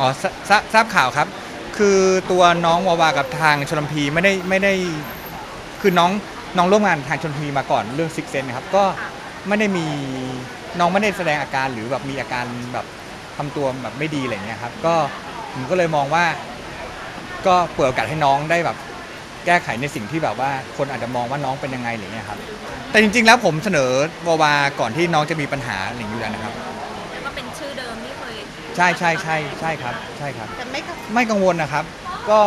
อ๋อทราทราบข่าวครับ คือตัวน้องวาวากับทางชลพีไม่ได้ไม่ได้ คือน้องน้องร่วมงานทางชลพีมาก่อนเรื่องซิกเซนนะครับ ก็ไม่ได้มีน้องไม่ได้แสดงอาการหรือแบบมีอาการแบบทำตัวแบบไม่ดีอะไรเงี้ยครับ ก็ผมก็เลยมองว่า ก็เปิดโอกาสให้น้องได้แบบแก้ไขในสิ่งที่แบบว่าคนอาจจะมองว่าน้องเป็นยังไงอะไรเงี้ยครับ แต่จริงๆแล้วผมเสนอวาวาก่อนที่น้องจะมีปัญหาอะไรอย่างนี้อยู่แล้วนะครับ แล้วก็เป็นชื่อเดิมที่ ใช่ใช่ใช่ใช่ครับใช่ครับ แต่ไม่กังไม่กังวลนะครับ ก็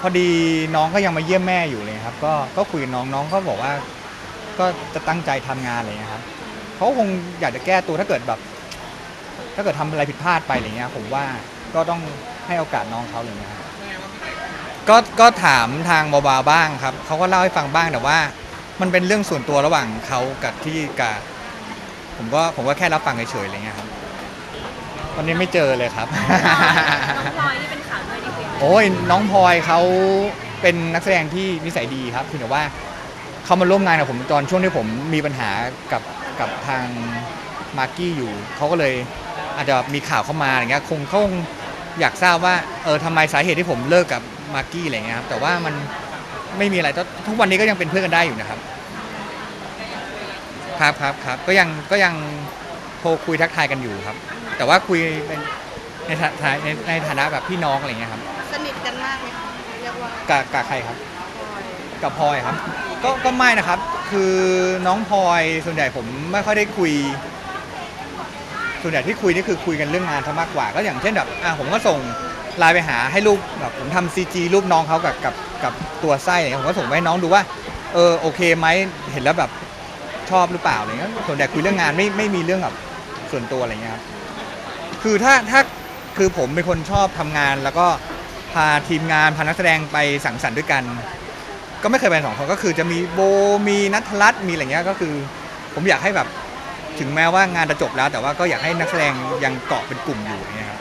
พอดีน้องก็ยังมาเยี่ยมแม่อยู่เลยครับ ก็ก็คุยกับน้องน้องก็บอกว่า ก็จะตั้งใจทำงานอะไรเงี้ยครับเขาคงอยากจะแก้ตัวถ้าเกิดแบบ ถ้าเกิดทำอะไรผิดพลาดไปอะไรเงี้ย ผมว่าก็ต้องให้โอกาสน้องเขาเลยนะครับก็ก็ถามทางบาๆบ้างครับเขาก็เล่าให้ฟังบ้างแต่ว่า มันเป็นเรื่องส่วนตัวระหว่างเขากับที่กับผมก็ผมก็แค่รับฟังเฉยๆอะไรเงี้ยครับ วันนี้ไม่เจอเลยครับ น้องพลอยที่เป็นข่าวด้วยนี่คือยังไงโอ้ยน้องพลอยเขาเป็นนักแสดงที่นิสัยดีครับเพียงแต่ว่าเขามาร่วมงานกับผมตอนช่วงที่ผมมีปัญหากับกับทางมากกี้อยู่เขาก็เลยอาจจะมีข่าวเข้ามาอย่างเงี้ยคงเขาคงอยากทราบว่าเออทำไมสาเหตุที่ผมเลิกกับมากกี้อะไรเงี้ยครับแต่ว่ามันไม่มีอะไรทุกทุกวันนี้ก็ยังเป็นเพื่อนกันได้อยู่นะครับ ครับครับครับก็ยังก็ยังโทรคุยทักทายกันอยู่ครับ แต่ว่าคุยเป็นในฐานะในในฐานะแบบพี่น้องอะไรเงี้ยครับสนิทกันมากไหมคะเรียกว่ากับกับใครครับกับพลอยครับ ก็ก็ไม่นะครับ คือน้องพลอยส่วนใหญ่ผมไม่ค่อยได้คุย ส่วนใหญ่ที่คุยนี่คือคุยกันเรื่องงานซะมากกว่า ก็อย่างเช่นแบบอะผมก็ส่งไลน์ไปหาให้รูปแบบผมทำซีจีรูปน้องเขากับกับกับตัวไส้อะไรเงี้ยผมก็ส่งไปให้น้องดูว่า เออโอเคไหมเห็นแล้วแบบชอบหรือเปล่าอะไรเงี้ยส่วนใหญ่คุยเรื่องงานไม่ไม่มีเรื่องแบบส่วนตัวอะไรเงี้ยครับ คือถ้าถ้าคือผมเป็นคนชอบทำงาน แล้วก็พาทีมงานพานักแสดงไปสังสรรค์ด้วยกัน ก็ไม่เคยไปสองคนก็คือจะมีโบมีนัทรัตน์มีอะไรเงี้ยก็คือ ผมอยากให้แบบถึงแม้ว่างานจะจบแล้ว แต่ว่าก็อยากให้นักแสดงยังเกาะเป็นกลุ่มอยู่อย่างเงี้ยครับ